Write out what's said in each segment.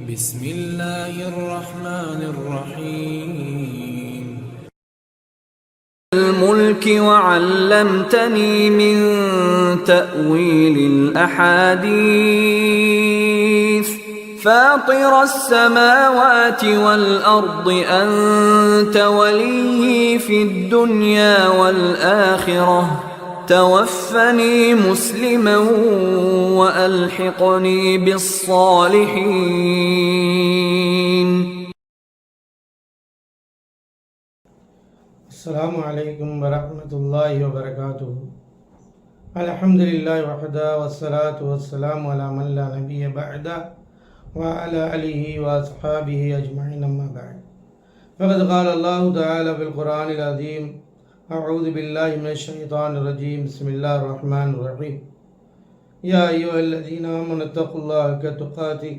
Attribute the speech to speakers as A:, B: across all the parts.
A: بسم الله الرحمن الرحيم.
B: الملك وعلمتني من تأويل الأحاديث. فاطر السماوات والأرض أنت ولي في الدنيا والآخرة. توفني مسلما وألحقني بالصالحين.
C: السلام عليكم ورحمة الله وبركاته. الحمد لله وحده والصلاة والسلام على من لا نبي بعده وعلى آله وأصحابه أجمعين أما بعد. فقد قال الله تعالى في القرآن العظيم أعوذ بالله من الشيطان الرجيم بسم الله الرحمن الرحيم يا أيها الذين آمنوا اتقوا الله كتقاته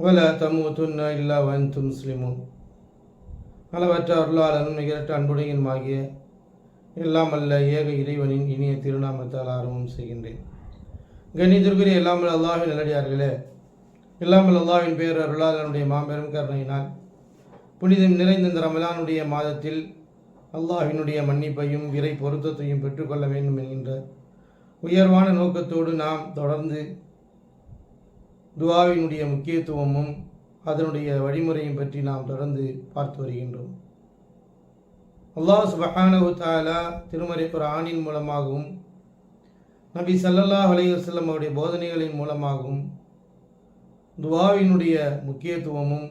C: ولا تموتن إلا وأنتم مسلمون அளவற்ற அருளாளனும் நிகரற்ற அன்புடையனுமாகிய எல்லாம் அல்ல ஏக இறைவனின் இனிய திருநாமத்தால் ஆரம்பம் செய்கின்றேன் கணிதற்குரிய எல்லாமல் அல்லாஹின் நல்லடியார்களே எல்லாமல் அல்லாஹின் பேர் அருளாளனுடைய மாபெரும் கருணையினால் புனிதம் நிறைந்த இந்த ரமலானுடைய மாதத்தில் அல்லாஹினுடைய மன்னிப்பையும் விரை பொருத்தத்தையும் பெற்றுக்கொள்ள வேண்டும் என்கின்ற உயர்வான நோக்கத்தோடு நாம் தொடர்ந்து துவாவினுடைய முக்கியத்துவமும் அதனுடைய வழிமுறையும் பற்றி நாம் தொடர்ந்து பார்த்து வருகின்றோம். அல்லாஹ் சுபஹானஹு தாலா திருமறை ஆணின் மூலமாகவும் நபி சல்லல்லாஹ் அலையுசல்லம் அவருடைய போதனைகளின் மூலமாகவும் துவாவினுடைய முக்கியத்துவமும்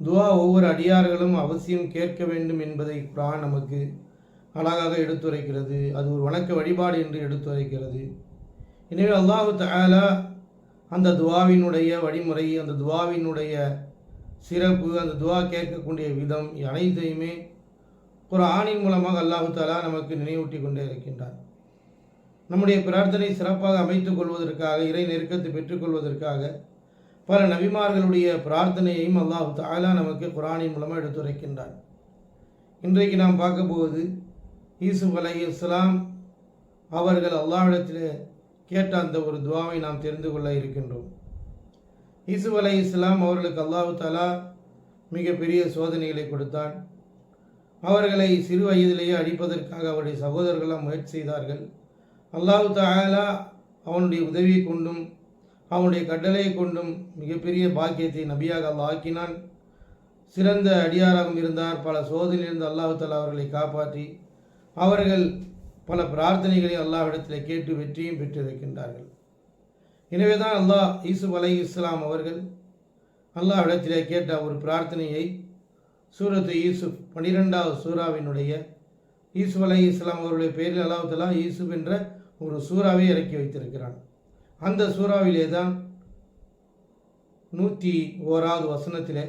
C: துவா ஒவ்வொரு அடியார்களும் அவசியம் கேட்க வேண்டும் என்பதை குரான் நமக்கு அழகாக எடுத்துரைக்கிறது. அது ஒரு வணக்க வழிபாடு என்று எடுத்துரைக்கிறது. எனவே அல்லாஹு தஆலா அந்த துவாவினுடைய வழிமுறை அந்த துவாவினுடைய சிறப்பு அந்த துவா கேட்கக்கூடிய விதம் அனைத்தையுமே ஒரு ஆணின் மூலமாக அல்லாஹு தாலா நமக்கு நினைவூட்டி கொண்டே இருக்கின்றார் நம்முடைய பிரார்த்தனை சிறப்பாக அமைத்துக் கொள்வதற்காக இறை நெருக்கத்தை பெற்றுக்கொள்வதற்காக பல நபிமார்களுடைய பிரார்த்தனையையும் அல்லாஹு தாலா நமக்கு குரானின் மூலமாக எடுத்துரைக்கின்றார் இன்றைக்கு நாம் பார்க்க போவது ஈசு அலை இஸ்லாம் அவர்கள் அல்லாவிடத்தில் கேட்ட அந்த ஒரு துவாவை நாம் தெரிந்து கொள்ள இருக்கின்றோம். யூசுப் அலை இஸ்லாம் அவர்களுக்கு அல்லாஹு தாலா மிகப்பெரிய சோதனைகளை கொடுத்தான். அவர்களை சிறு வயதிலேயே அடிப்பதற்காக அவருடைய சகோதரர்களாக முயற்சி செய்தார்கள். அல்லாஹு தாலா அவனுடைய உதவியை கொண்டும் அவனுடைய கட்டளையை கொண்டும் மிகப்பெரிய பாக்கியத்தை நபியாக அல்லா ஆக்கினான். சிறந்த அடியாராகவும் இருந்தார். பல சோதனையிலிருந்து அல்லாஹால அவர்களை காப்பாற்றி அவர்கள் பல பிரார்த்தனைகளை அல்லாஹிடத்தில் கேட்டு வெற்றியும் பெற்றிருக்கின்றார்கள். எனவே தான் அல்லாஹ் ஈசுப் அலை இஸ்லாம் அவர்கள் அல்லாஹ்விடத்திலே கேட்ட ஒரு பிரார்த்தனையை சூரத்து யூசுப் பனிரெண்டாவது சூறாவினுடைய ஈசுப் அலை இஸ்லாம் அவருடைய பெயரில் அல்லாஹலா யூசுப் என்ற ஒரு சூறாவை இறக்கி வைத்திருக்கிறான். அந்த சூறாவிலே தான் நூற்றி ஓராவது வசனத்திலே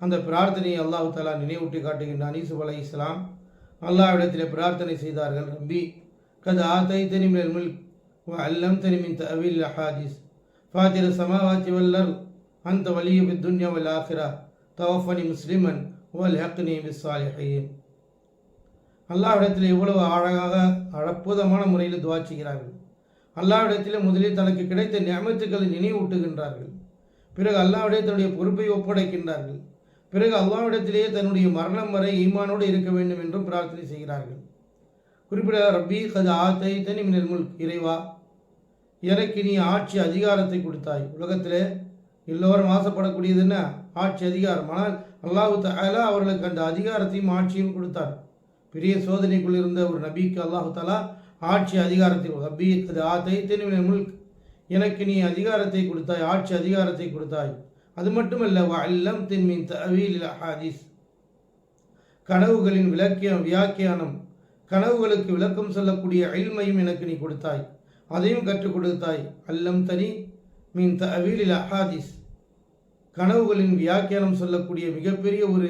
C: அந்த பிரார்த்தனையை அல்லாஹு தாலா நினைவூட்டி காட்டுகின்றான். யூசுப் அலை இஸ்லாம் அல்லாவிடத்தில் பிரார்த்தனை செய்தார்கள். ரம்பி கது ஆத்தை தெரிமில் முல் அல்லம் தெரிமின் தவில் ஹாதிஸ் ஃபாத்திர சமாவாத்தி வல்லர் அந்த வலிய துன்யா வல் ஆஹிரா தவஃபனி முஸ்லிமன் வல் ஹக்னி பிஸ்ஸாலிஹீன் அல்லாவிடத்தில் இவ்வளவு அழகாக அற்புதமான முறையில் துவாச்சுகிறார்கள் அல்லாவிடத்திலே முதலில் தனக்கு கிடைத்த நியமத்துக்களை நினைவூட்டுகின்றார்கள். பிறகு அல்லாஹ்விடத்தினுடைய பொறுப்பை ஒப்படைக்கின்றார்கள். பிறகு அல்லாவிடத்திலேயே தன்னுடைய மரணம் வரை ஈமானோடு இருக்க வேண்டும் என்றும் பிரார்த்தனை செய்கிறார்கள். குறிப்பிட ரப்பி கது ஆத்தை தனி மினல் இறைவா எனக்கு நீ ஆட்சி அதிகாரத்தை கொடுத்தாய். உலகத்திலே எல்லோரும் ஆசைப்படக்கூடியது என்ன? ஆட்சி அதிகாரம். ஆனால் அல்லாஹு தாலா அவர்களுக்கு அந்த அதிகாரத்தையும் ஆட்சியும் கொடுத்தார். பெரிய சோதனைக்குள் இருந்த ஒரு நபிக்கு அல்லாஹு தாலா ஆட்சி அதிகாரத்தை ரப்பி அது ஆத்தை தனி முல்க் எனக்கு நீ அதிகாரத்தை கொடுத்தாய் ஆட்சி அதிகாரத்தை கொடுத்தாய். அது மட்டுமல்ல அல்லம் தின்மின் தவீல் ஹாதிஸ் கனவுகளின் விளக்கியம் வியாக்கியானம். கனவுகளுக்கு விளக்கம் சொல்லக்கூடிய அயில்மையும் எனக்கு நீ கொடுத்தாய். அதையும் கற்றுக் கொடுத்தாய். அல்லம் தனி மீன் தவீல் அஹாதிஸ். கனவுகளின் வியாக்கியானம் சொல்லக்கூடிய மிகப்பெரிய ஒரு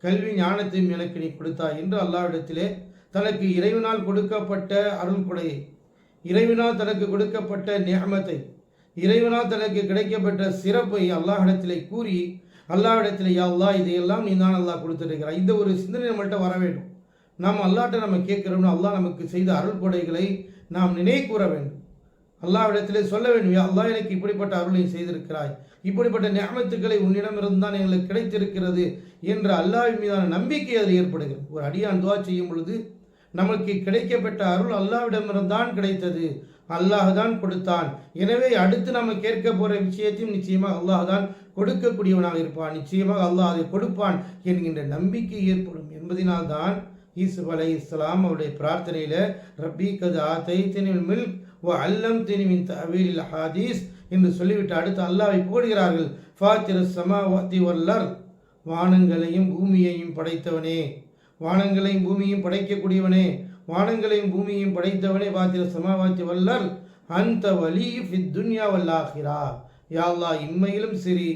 C: கல்வி ஞானத்தையும் எனக்கு நீ கொடுத்தாய் என்று அல்லாவிடத்திலே தனக்கு இறைவனால் கொடுக்கப்பட்ட அருள் கொடையை இறைவனால் தனக்கு கொடுக்கப்பட்ட நியமத்தை இறைவனால் தனக்கு கிடைக்கப்பட்ட சிறப்பை அல்லாஹிடத்திலே கூறி அல்லாஹிடத்தில் யா அல்லா இதையெல்லாம் நீ தான் அல்லாஹ் கொடுத்துருக்கிறாய். இந்த ஒரு சிந்தனை நம்மள்கிட்ட வர வேண்டும். நாம் அல்லாட்ட நம்ம கேட்குறோம்னு அல்லாஹ் நமக்கு செய்த அருள் கொடைகளை நாம் நினைவு கூற வேண்டும். அல்லாவிடத்திலே சொல்ல வேண்டும் யா அல்லாஹ் எனக்கு இப்படிப்பட்ட அருளை செய்திருக்கிறாய். இப்படிப்பட்ட நியமத்துக்களை உன்னிடமிருந்து தான் எங்களுக்கு கிடைத்திருக்கிறது என்ற அல்லாஹ்வின் மீதான நம்பிக்கை அதில் ஏற்படுகிறது. ஒரு அடியான் துவா செய்யும் பொழுது நமக்கு கிடைக்கப்பட்ட அருள் அல்லாவிடமிருந்தான் கிடைத்தது. அல்லாஹ் தான் கொடுத்தான். எனவே அடுத்து நம்ம கேட்க போற விஷயத்தையும் நிச்சயமாக அல்லாஹ் தான் கொடுக்கக்கூடியவனாக இருப்பான். நிச்சயமாக அல்லாஹ் அதை கொடுப்பான் என்கின்ற நம்பிக்கை ஏற்படும் என்பதினால்தான் ஈசுப் அலை இஸ்லாம் அவருடைய பிரார்த்தனையில ரப்பி கது ஆத்தைத்தினில் மில்க் ஓ அல்லம் தினிமின் தவீலில் ஹாதீஸ் என்று சொல்லிவிட்டு அடுத்து அல்லாவை போடுகிறார்கள் ஃபாத்திர சமாவாத்தி வல்லர் வானங்களையும் பூமியையும் படைத்தவனே. வானங்களையும் பூமியையும் படைக்கக்கூடியவனே வானங்களையும் பூமியையும் படைத்தவனே பாத்திர சமாவாத்திய வல்லர் அந்த வலி துன்யா வல்லாஹிரா யா இம்மையிலும் சரி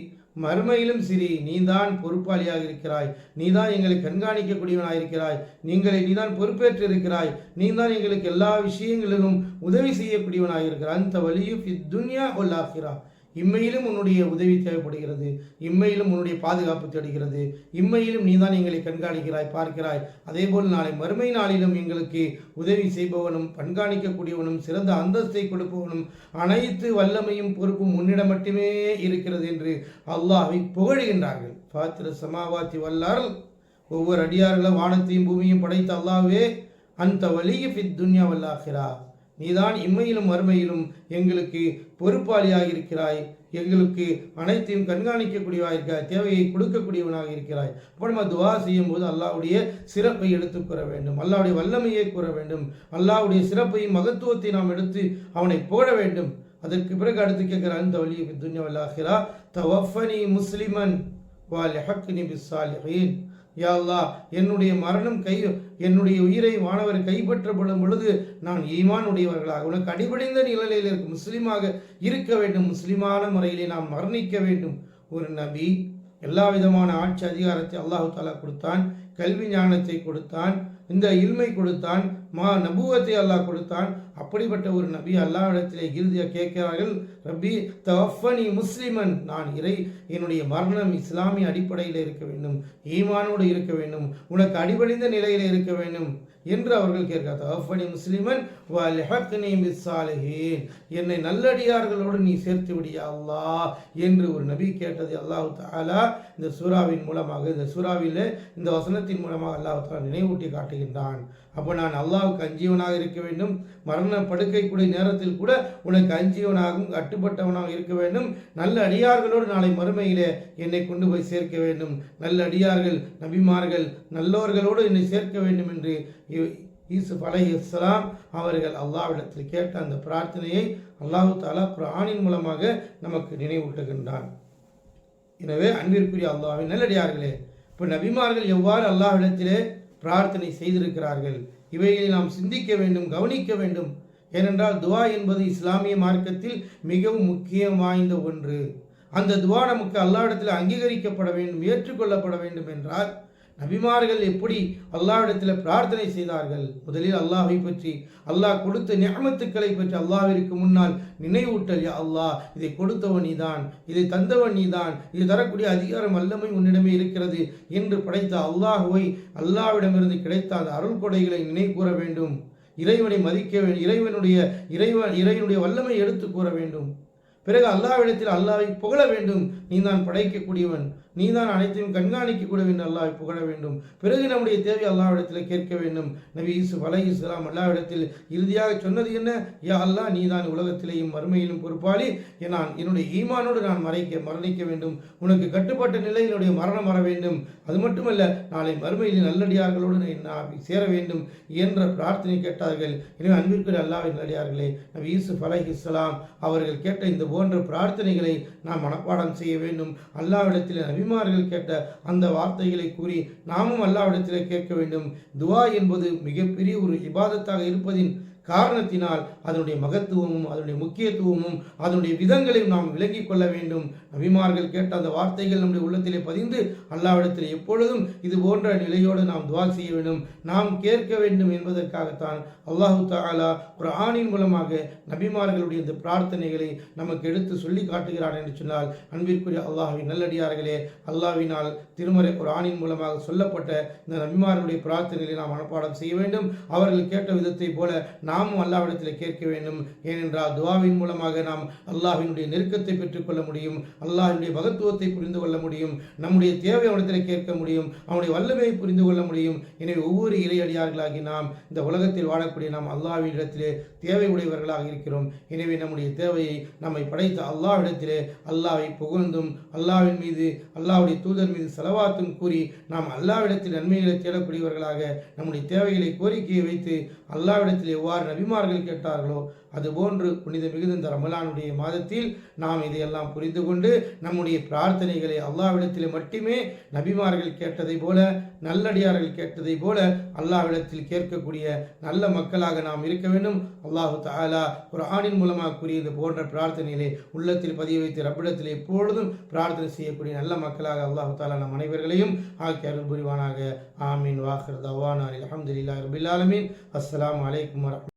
C: மறுமையிலும் சரி நீதான் பொறுப்பாளியாக இருக்கிறாய் நீதான் எங்களை கண்காணிக்கக்கூடியவனாக இருக்கிறாய் நீங்களை நீதான் பொறுப்பேற்று இருக்கிறாய் நீதான் எங்களுக்கு எல்லா விஷயங்களிலும் உதவி செய்யக்கூடியவனாக இருக்கிறாய். அந்த வழியும் துன்யா வல்லாஹிரா இம்மையிலும் உன்னுடைய உதவி தேவைப்படுகிறது. இம்மையிலும் உன்னுடைய பாதுகாப்பு தேடுகிறது. இம்மையிலும் நீதான் எங்களை கண்காணிக்கிறாய் பார்க்கிறாய். அதேபோல் நாளை மறுமை நாளிலும் எங்களுக்கு உதவி செய்பவனும் கண்காணிக்கக்கூடியவனும் சிறந்த அந்தஸ்தை கொடுப்பவனும் அனைத்து வல்லமையும் பொறுப்பும் உன்னிடம் மட்டுமே இருக்கிறது என்று அல்லாஹை புகழுகின்றார்கள். பாத்திர சமாவாத்தி வல்லார் ஒவ்வொரு அடியார்களும் வானத்தையும் பூமியும் படைத்த அல்லாஹ்வே அந்த வலிய ஃபித் துன்யா வல்லாஹிரா நீதான் இம்மையிலும் மறுமையிலும் எங்களுக்கு பொறுப்பாளியாக இருக்கிறாய். எங்களுக்கு அனைத்தையும் கண்காணிக்கக்கூடியவாக இருக்கிறாய். தேவையை கொடுக்கக்கூடியவனாக இருக்கிறாய். அப்போ நம்ம துவா செய்யும் போது அல்லாவுடைய சிறப்பை எடுத்து கூற வேண்டும். அல்லாவுடைய வல்லமையை கூற வேண்டும். அல்லாவுடைய சிறப்பையும் மகத்துவத்தை நாம் எடுத்து அவனை போட வேண்டும். அதற்கு பிறகு அடுத்து கேட்கிற அந்த வழி துன்யா வல்லாஹிரா தவஃபனி முஸ்லிமன் வால் ஹக்னி பிஸ்ஸாலிஹீன் யாழ்லா என்னுடைய மரணம் கை என்னுடைய உயிரை மாணவர் கைப்பற்றப்படும் பொழுது நான் ஈமான் உடையவர்களாக உனக்கு அடிபடிந்த நிலையில் இருக்கும் முஸ்லீமாக இருக்க வேண்டும் முஸ்லிமான முறையிலே நாம் மரணிக்க வேண்டும். ஒரு நபி எல்லா விதமான ஆட்சி அதிகாரத்தை அல்லாஹு தாலா கொடுத்தான் கல்வி ஞானத்தை கொடுத்தான் இந்த இல்மை கொடுத்தான் மா நபுவத்தை அல்லாஹ் கொடுத்தான். அப்படிப்பட்ட ஒரு நபி அல்லாஹ்விடத்திலே இறுதியாக கேட்கிறார்கள் ரப்பி தஃபனி முஸ்லிமன். நான் இறை என்னுடைய மரணம் இஸ்லாமிய அடிப்படையில் இருக்க வேண்டும் ஈமானோடு இருக்க வேண்டும் உனக்கு அடிபணிந்த நிலையில் இருக்க வேண்டும். என்று அவர்கள் கேட்கிறார் முஸ்லிமன் என்னை நல்லடியார்களோடு நீ சேர்த்து விடியா அல்லாஹ் என்று ஒரு நபி கேட்டது அல்லாஹ் தாலா இந்த சூறாவின் மூலமாக இந்த சூறாவில் இந்த வசனத்தின் மூலமாக அல்லாஹு தாலா நினைவூட்டி காட்டுகின்றான். அப்போ நான் அல்லாவுக்கு அஞ்சீவனாக இருக்க வேண்டும். மரண படுக்கை நேரத்தில் கூட உனக்கு அஞ்சியவனாகவும் கட்டுப்பட்டவனாக இருக்க வேண்டும். நல்ல அடியார்களோடு நாளை மறுமையிலே என்னை கொண்டு போய் சேர்க்க வேண்டும். நல்ல அடியார்கள் நபிமார்கள் நல்லோர்களோடு என்னை சேர்க்க வேண்டும் என்று யூசுப் அலை இஸ்லாம் அவர்கள் அல்லாவிடத்தில் கேட்ட அந்த பிரார்த்தனையை அல்லாஹு தாலா குரானின் மூலமாக நமக்கு நினைவூட்டுகின்றான். எனவே அன்பிற்குரிய அல்லாவின் நல்லடியார்களே இப்போ நபிமார்கள் எவ்வாறு அல்லாஹ்விடத்திலே பிரார்த்தனை செய்திருக்கிறார்கள்? இவைகளை நாம் சிந்திக்க வேண்டும் கவனிக்க வேண்டும். ஏனென்றால் துவா என்பது இஸ்லாமிய மார்க்கத்தில் மிகவும் முக்கியம் வாய்ந்த ஒன்று. அந்த துவா நமக்கு அல்லாஹ்விடத்தில் அங்கீகரிக்கப்பட வேண்டும் ஏற்றுக்கொள்ளப்பட வேண்டும் என்றால் நபிமார்கள் எப்படி அல்லாவிடத்தில் பிரார்த்தனை செய்தார்கள்? முதலில் அல்லாஹை பற்றி அல்லாஹ் கொடுத்த நியமத்துக்களை பற்றி அல்லாவிற்கு முன்னால் நினைவூட்டல் யா அல்லாஹ் இதை கொடுத்தவன் நீதான் இதை தந்தவன் நீதான் இது தரக்கூடிய அதிகாரம் வல்லமை உன்னிடமே இருக்கிறது என்று படைத்த அல்லாஹுவை அல்லாஹ்விடமிருந்து கிடைத்த அந்த அருள் கொடைகளை நினைவு கூற வேண்டும். இறைவனை மதிக்க வேண்டும் இறைவனுடைய இறைவன் இறைவனுடைய வல்லமை எடுத்து கூற வேண்டும். பிறகு அல்லாவிடத்தில் அல்லாவை புகழ வேண்டும். நீ தான் படைக்கக்கூடியவன். நீ தான் அனைத்தையும் கண்காணிக்கக்கூடிய வேண்டும் அல்லாஹ் புகழ வேண்டும். பிறகு நம்முடைய தேவை அல்லாவிடத்தில் கேட்க வேண்டும். நபி யூசுப் அலை இஸ்லாம் அல்லாவிடத்தில் இறுதியாக சொன்னது என்ன? யா அல்லாஹ் நீதான் உலகத்திலேயும் மறுமையிலும் பொறுப்பாளி. நான் என்னுடைய ஈமானோடு நான் மறைக்க மரணிக்க வேண்டும். உனக்கு கட்டுப்பட்ட நிலையில் என்னுடைய மரணம் வர வேண்டும். அது மட்டுமல்ல நாளை மறுமையில் நல்லடியார்களோடு நான் சேர வேண்டும் என்ற பிரார்த்தனை கேட்டார்கள். எனவே அன்பிற்குரிய அல்லாவின் நல்லடியார்களே நபி யூசுப் அலை இஸ்லாம் அவர்கள் கேட்ட இந்த போன்ற பிரார்த்தனைகளை நாம் மனப்பாடம் செய்ய வேண்டும். அல்லாவிடத்தில் நபிமார்கள் கேட்ட அந்த வார்த்தைகளை கூறி நாமும் அல்லாவிடத்தில் கேட்க வேண்டும். துவா என்பது மிகப்பெரிய ஒரு இபாதத்தாக இருப்பதின் காரணத்தினால் அதனுடைய மகத்துவமும் அதனுடைய முக்கியத்துவமும் அதனுடைய விதங்களையும் நாம் விளங்கிக் கொள்ள வேண்டும். நபிமார்கள் கேட்ட அந்த வார்த்தைகள் நம்முடைய உள்ளத்திலே பதிந்து அல்லாவிடத்தில் எப்பொழுதும் இது போன்ற நிலையோடு நாம் துவா செய்ய வேண்டும். நாம் கேட்க வேண்டும் என்பதற்காகத்தான் அல்லாஹு தாலா ஆணின் மூலமாக நபிமார்களுடைய இந்த பிரார்த்தனைகளை நமக்கு எடுத்து சொல்லி காட்டுகிறான் என்று சொன்னால் அன்பிற்குரிய அல்லாஹின் நல்லடியார்களே அல்லாஹ்வினால் திருமறை ஒரு ஆணின் மூலமாக சொல்லப்பட்ட இந்த நபிமார்களுடைய பிரார்த்தனைகளை நாம் மனப்பாடம் செய்ய வேண்டும். அவர்கள் கேட்ட விதத்தை போல நாமும் அல்லாவிடத்தில் கேட்க வேண்டும். ஏனென்றால் துவாவின் மூலமாக நாம் அல்லாஹினுடைய நெருக்கத்தை பெற்றுக்கொள்ள முடியும். அல்லாஹினுடைய மகத்துவத்தை புரிந்து கொள்ள முடியும். நம்முடைய தேவை அவனிடத்தில் கேட்க முடியும். அவனுடைய வல்லமையை புரிந்து கொள்ள முடியும். எனவே ஒவ்வொரு இறையடியார்களாகி நாம் இந்த உலகத்தில் வாழக்கூடிய நாம் அல்லாஹ்வினிடத்திலே தேவை உடையவர்களாக இருக்கிறோம். எனவே நம்முடைய தேவையை நம்மை படைத்த அல்லாவிடத்திலே அல்லாவை புகழ்ந்தும் அல்லாவின் மீது அல்லாவுடைய தூதர் மீது செலவாத்தும் கூறி நாம் அல்லாவிடத்தில் நன்மைகளை தேடக்கூடியவர்களாக நம்முடைய தேவைகளை கோரிக்கையை வைத்து அல்லாவிடத்தில் எவ்வாறு நபிமார்கள் கேட்டார்களோ அதுபோன்று புனித மிகுந்த இந்த ரமலானுடைய மாதத்தில் நாம் இதையெல்லாம் புரிந்து கொண்டு நம்முடைய பிரார்த்தனைகளை அல்லாவிடத்தில் மட்டுமே நபிமார்கள் கேட்டதை போல நல்லடியார்கள் கேட்டதை போல அல்லாவிடத்தில் கேட்கக்கூடிய நல்ல மக்களாக நாம் இருக்க வேண்டும். அல்லாஹு தாலா ஒரு ஆணின் மூலமாக கூறியது போன்ற பிரார்த்தனைகளை உள்ளத்தில் பதிய வைத்து ரப்பிடத்தில் எப்பொழுதும் பிரார்த்தனை செய்யக்கூடிய நல்ல மக்களாக அல்லாஹு தாலா நம் அனைவர்களையும் ஆக்கி அருள் புரிவானாக. ஆமீன். வாஹர் தவானா. அலமதுல்லா ரபில் ஆலமீன். அஸ்லாம் வலைக்கம் வரஹ்மத்துல்லாஹி